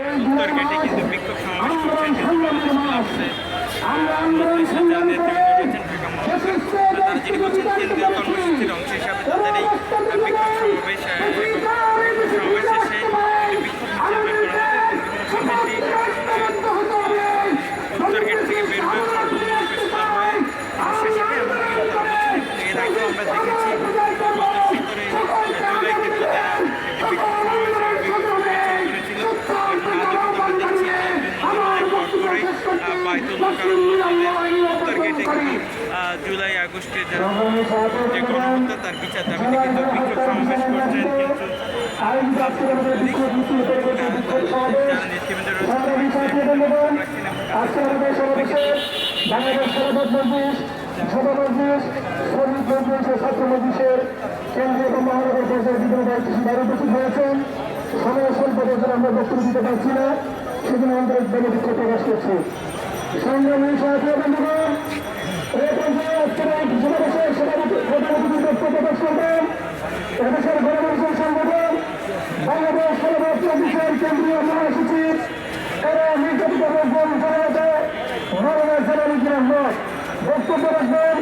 উত্তর গেটে কিন্তু মসজিদের উত্তর গেটে কিন্তু জুলাই আগস্টের যে যে গণহত্যা, তার বিচার দাবিতে কিন্তু বিক্ষোভ সমাবেশ করছেন যারা কেন্দ্রীয় মহানগর পর্যায়ের বিভিন্ন দায়িত্বশীল যারা উপস্থিত হয়েছেন সময় আমরা বক্তব্য দিতে না, সেজন্য আন্তরিকভাবে দুঃখ প্রকাশ করছি। সংগ্রামী সাহায্য বন্ধুগণ এই পর্যায়ে আজকের এই সমাবেশের সভাপতি প্রধান অতিথির বক্তব্য প্রকাশ করবেন এদেশের গণমানুষের সংগঠন বাংলাদেশ সর্বোচ্চ বিষয়ের কেন্দ্রীয় মহাসচিব এরা নির্যাতিত রাখবেন জনতা মৌলানা জালালুদ্দিন বক্তব্য রাখবেন